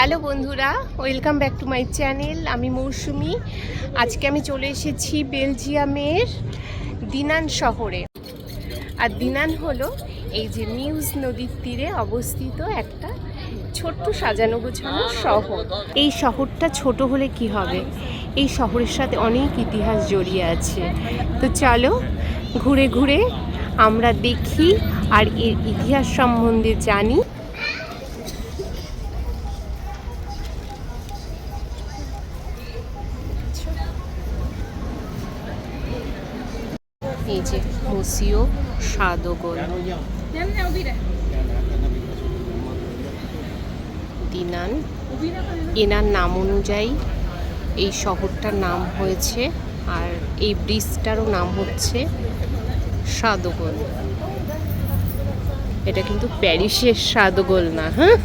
Hello বন্ধুরা, welcome back to my channel. আমি মৌসুমি। আজকে আমি চলে এসেছি বেলজিয়ামের দিনান শহরে। আর দিনান হলো এই যে নিউজ নদীর তীরে অবস্থিত একটা ছোট্ট সাজানো গোছানো শহর। এই শহরটা ছোট হলে কি হবে? এই শহরের সাথে অনেক ইতিহাস জড়িয়ে আছে। তো চলো ঘুরে ঘুরে আমরা দেখি আর এর ইতিহাস সম্বন্ধে জানি। যে মুসিও সাদগোল দিনান, এনার নাম অনুযায়ী এই শহরটার নাম হয়েছে আর এই ব্রিজটারও নাম হচ্ছে সাদগোল এটা কিন্তু প্যারিসের সাদগোল না হ্যাঁ?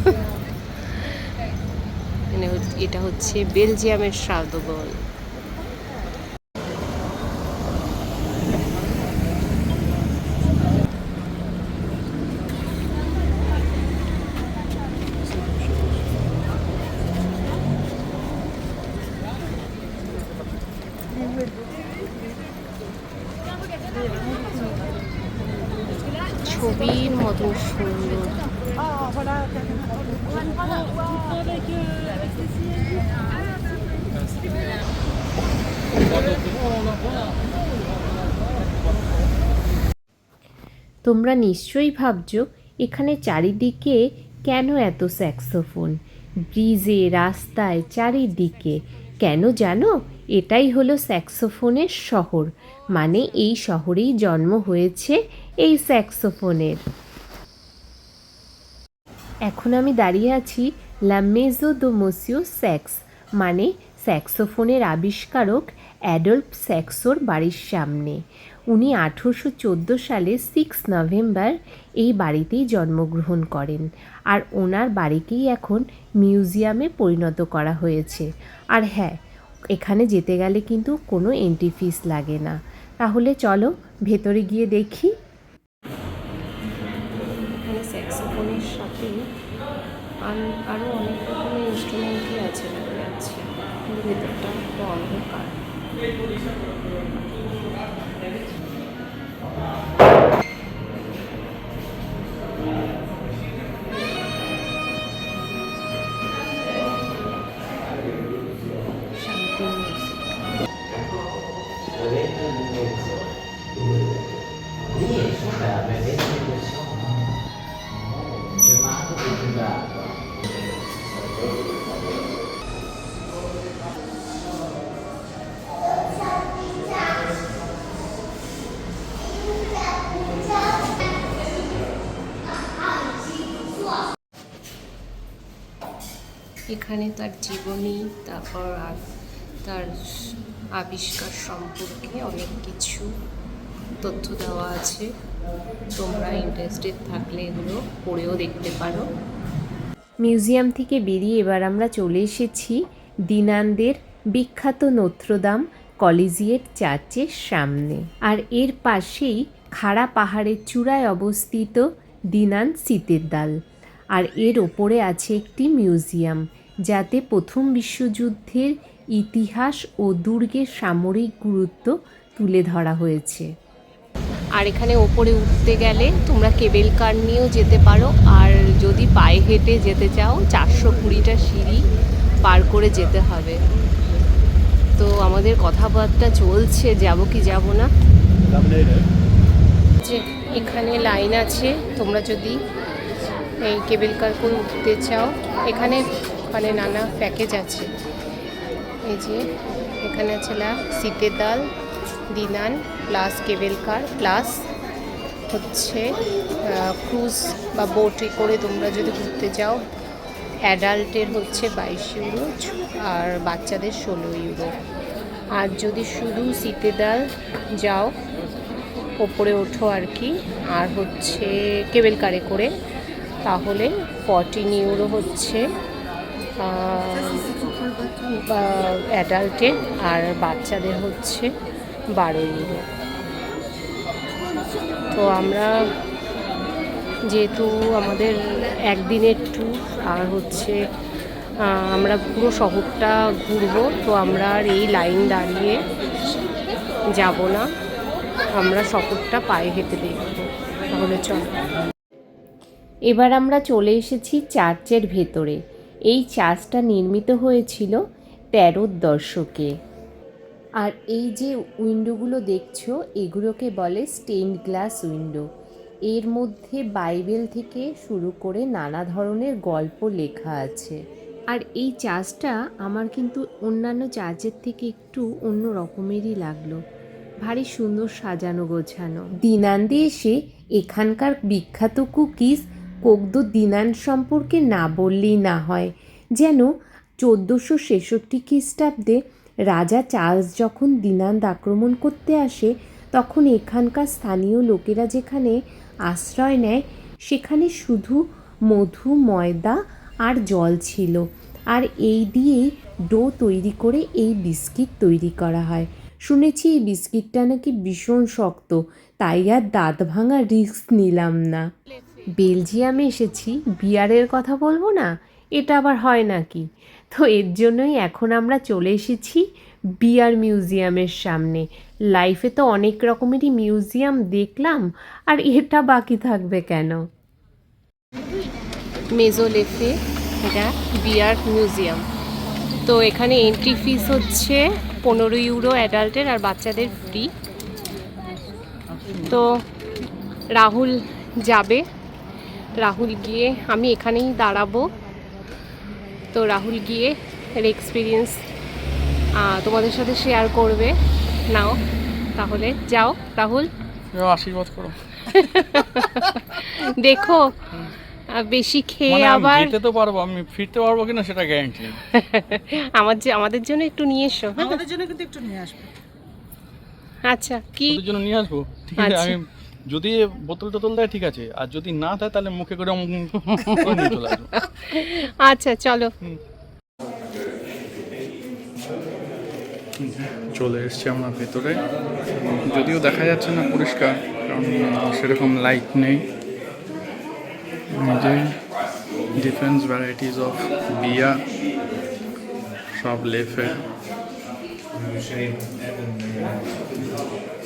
এটা হচ্ছে বেলজিয়ামের সাদগোল তোমরা নিশ্চয়ই ভাবছ, এখানে চারিদিকে কেন এত স্যাক্সোফোন ব্রিজে, রাস্তায়, চারিদিকে। কেন জানো? এটাই হলো স্যাক্সোফোনের শহর। মানে এই শহরেই জন্ম হয়েছে এই স্যাক্সোফোনের এখন আমি দাঁড়িয়ে আছি লামেজো দো মোসিও স্যাক্স মানে স্যাক্সোফোনের আবিষ্কারক অ্যাডল্ফ স্যাক্সোর বাড়ির সামনে। উনি আঠেরোশো চোদ্দ সালে সিক্স নভেম্বর এই বাড়িতেই জন্মগ্রহণ করেন আর ওনার বাড়িকেই এখন মিউজিয়ামে পরিণত করা হয়েছে। আর হ্যাঁ এখানে যেতে গেলে কিন্তু কোনো এন্ট্রি ফিস লাগে না। তাহলে চলো, ভেতরে গিয়ে দেখি। এখানে স্যাক্সোফোনের সাথে আরও অনেক রকমের ইনস্ট্রুমেন্টই আছে দেখা যাচ্ছে কিন্তু ভেতরটা একটু অন্ধকার। এখানে তার জীবনী, তারপর তার আবিষ্কার সম্পর্কে অনেক কিছু তথ্য দেওয়া আছে। তোমরা ইন্টারেস্টেড থাকলে এগুলো পড়েও দেখতে পারো। মিউজিয়াম থেকে বেরিয়ে এবার আমরা চলে এসেছি দিনানদের বিখ্যাত নত্রদাম কলেজিয়েট চার্চের সামনে। আর এর পাশেই খাড়া পাহাড়ের চূড়ায় অবস্থিত দিনান দাল। আর এর ওপরে আছে একটি মিউজিয়াম। যাতে প্রথম বিশ্বযুদ্ধের ইতিহাস ও দুর্গের সামরিক গুরুত্ব তুলে ধরা হয়েছে। আর এখানে ওপরে উঠতে গেলে তোমরা কেবেল কার নিয়েও যেতে পারো, আর যদি পায়ে হেঁটে যেতে চাও, চারশো কুড়িটা সিঁড়ি পার করে যেতে হবে। তো আমাদের কথাবার্তা চলছে, যাব কি যাব না। যে এখানে লাইন আছে, তোমরা যদি এই কেবেল কার করে উঠতে চাও, এখানে মানে নানা প্যাকেজ আছে। এই যে, এখানে আছে শীতের ডাল, dinner plus cable car plus হচ্ছে ক্রুজ বা বোটে করে তোমরা যদি ঘুরতে যাও অ্যাডাল্টের হচ্ছে বাইশ ইউরো আর বাচ্চাদের ষোলো ইউরো আর যদি শুধু শীতেদাল যাও, ওপরে ওঠো আর কি, আর হচ্ছে কেবেল কারে করে, তাহলে ফর্টিন ইউরো হচ্ছে অ্যাডাল্টের আর বাচ্চাদের হচ্ছে বারো ইউরো তো আমরা যেহেতু আমাদের একদিনের ট্যুর আর হচ্ছে আমরা পুরো শহরটা ঘুরবো, তো আমরা আর এই লাইন দাঁড়িয়ে যাব না। আমরা শহরটা পায়ে হেঁটে দেখব। তাহলে চল। এবার আমরা চলে এসেছি চার্চের ভেতরে। এই চার্চটা নির্মিত হয়েছিল তেরোর দশকে। আর এই যে উইন্ডোগুলো দেখছ, এগুলোকে বলে স্টেইনড গ্লাস উইন্ডো। এর মধ্যে বাইবেল থেকে শুরু করে নানা ধরনের গল্প লেখা আছে। আর এই চার্চটা আমার কিন্তু অন্যান্য চার্চের থেকে একটু অন্য রকমেরই লাগল। ভারী সুন্দর সাজানো গোছানো। দিনান্দি এসে এখানকার বিখ্যাত কুকিজ কোকদো দিনান সম্পর্কে না বললেই না হয়। যেন চোদ্দোশো ছেষট্টি খ্রিস্টাব্দে রাজা চার্লস যখন দিনান্দ আক্রমণ করতে আসে, তখন এখানকার স্থানীয় লোকেরা যেখানে আশ্রয় নেয়, সেখানে শুধু মধু, ময়দা আর জল ছিল। আর এই দিয়েই ডো তৈরি করে এই বিস্কিট তৈরি করা হয়। শুনেছি এই বিস্কিটটা নাকি ভীষণ শক্ত, তাই আর দাঁত ভাঙা রিস্ক নিলাম না। বেলজিয়ামে এসেছি, বিয়ারের কথা বলব না, এটা আবার হয় নাকি? তো এর জন্যই এখন আমরা চলে এসেছি বিয়ার মিউজিয়ামের সামনে। লাইফে তো অনেক রকমেরই মিউজিয়াম দেখলাম, আর এটা বাকি থাকবে কেন? মেজোলেফে এটা বিয়ার মিউজিয়াম। তো এখানে এন্ট্রি ফিস হচ্ছে পনেরো ইউরো অ্যাডাল্টের আর বাচ্চাদের ফ্রি তো রাহুল যাবে। রাহুল গিয়ে আমি এখানেই দাঁড়াবো। তো রাহুল গিয়ে এর এক্সপিরিয়েন্স তোমাদের সাথে শেয়ার করবে। নাও তাহলে যাও। রাহুল? আশীর্বাদ করো। দেখো বেশি খেয়ে মানে আবার যেতে তো পারব আমি ফিরতে পারব কিনা সেটা গ্যারান্টি আমার যে আমাদের জন্য একটু নিয়ে এসো হ্যাঁ? আমাদের জন্য কিন্তু একটু নিয়ে আসবে। আচ্ছা কি? জন্য নিয়ে আসব? ঠিক আছে আচ্ছা। আমি যদি বোতল টোতল দেয় ঠিক আছে। আর যদি না দেয় তাহলে মুখে করে চলে আসব। আচ্ছা চলো। চলে এসছি আমরা ভেতরে। যদিও দেখা যাচ্ছে না পরিষ্কার কারণ সেরকম লাইট নেই। ডিফারেন্স ভ্যারাইটিস অফ বিয়া সব লেফে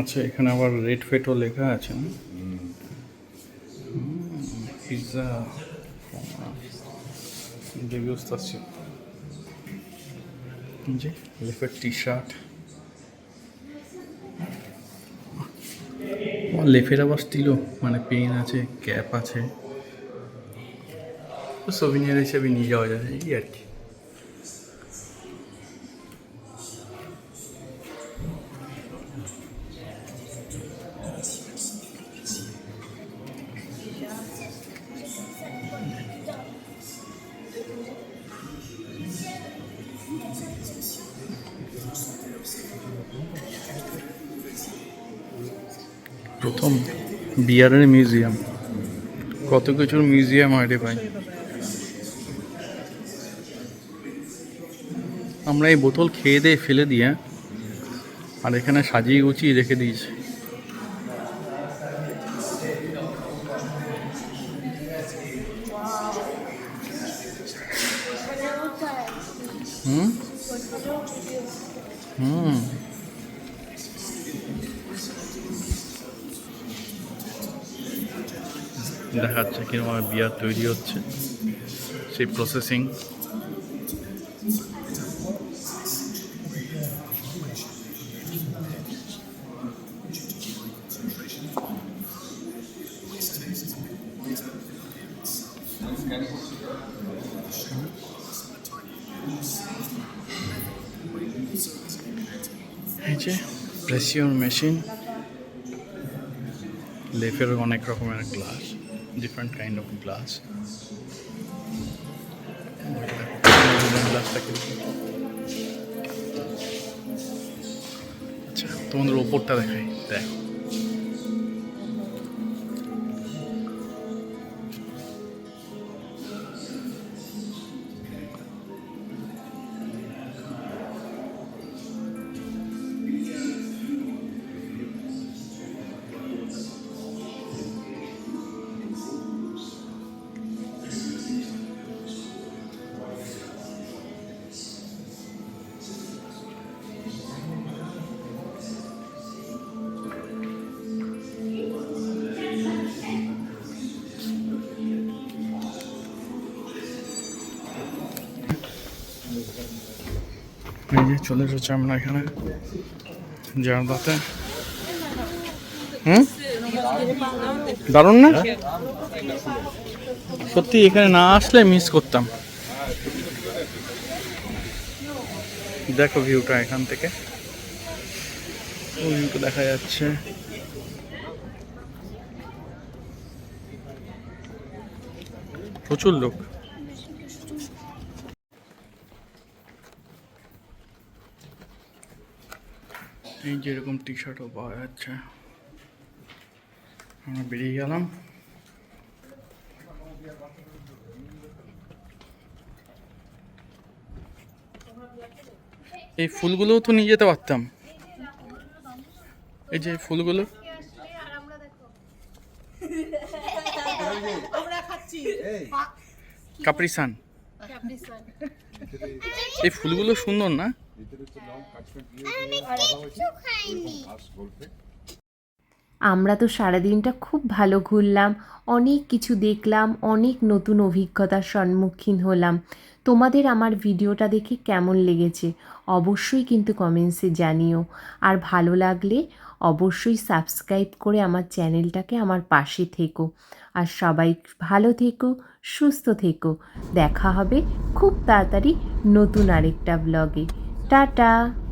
আচ্ছা এখানে আবার রেড ফেটও লেখা আছে পিৎজা আছে। লেফের টি শার্ট লেফের আবার স্টিলও মানে পেন আছে ক্যাপ আছে। সবিনিয়ার হিসেবে নিয়ে যাওয়া যায়, এই আর কি। প্রথম বিয়ারের মিউজিয়াম। কত কিছুর মিউজিয়াম হয় রে ভাই। আমরা এই বোতল খেয়ে দিয়ে ফেলে দিয়ে আর এখানে সাজিয়ে গুছিয়ে রেখে দিয়েছি। হুম? হুম। দেখা যাচ্ছে কীরকম বিয়ার তৈরি হচ্ছে, সেই প্রসেসিং এই যে প্রেসিওর মেশিন লেফের অনেক রকমের glass different kind of glass তোমাদের ওপরটা দেখাই। দেখো। এই যে চলে এসেছি আমরা এখানে। জারদাতে হুম? দারুণ না? সত্যি এখানে না আসলে মিস করতাম। দেখো ভিউটা এখান থেকে। দেখা যাচ্ছে। প্রচুর লোক। এই যে এরকম টি শার্টও পাওয়া যাচ্ছে। আমরা বেরিয়ে গেলাম। এই ফুলগুলোও তো নিয়ে যেতে পারতাম। এই যে এই ফুলগুলো। কাপড়িসান এই ফুলগুলো সুন্দর না? আমরা তো সারাদিনটা খুব ভালো ঘুরলাম অনেক কিছু দেখলাম অনেক নতুন অভিজ্ঞতার সম্মুখীন হলাম। তোমাদের আমার ভিডিওটা দেখে কেমন লেগেছে অবশ্যই কিন্তু কমেন্টসে জানিও। আর ভালো লাগলে অবশ্যই সাবস্ক্রাইব করে আমার চ্যানেলটাকে আমার পাশে থেকো। আর সবাই ভালো থেকো সুস্থ থেকো। দেখা হবে খুব তাড়াতাড়ি নতুন আরেকটা ব্লগে Ta-da!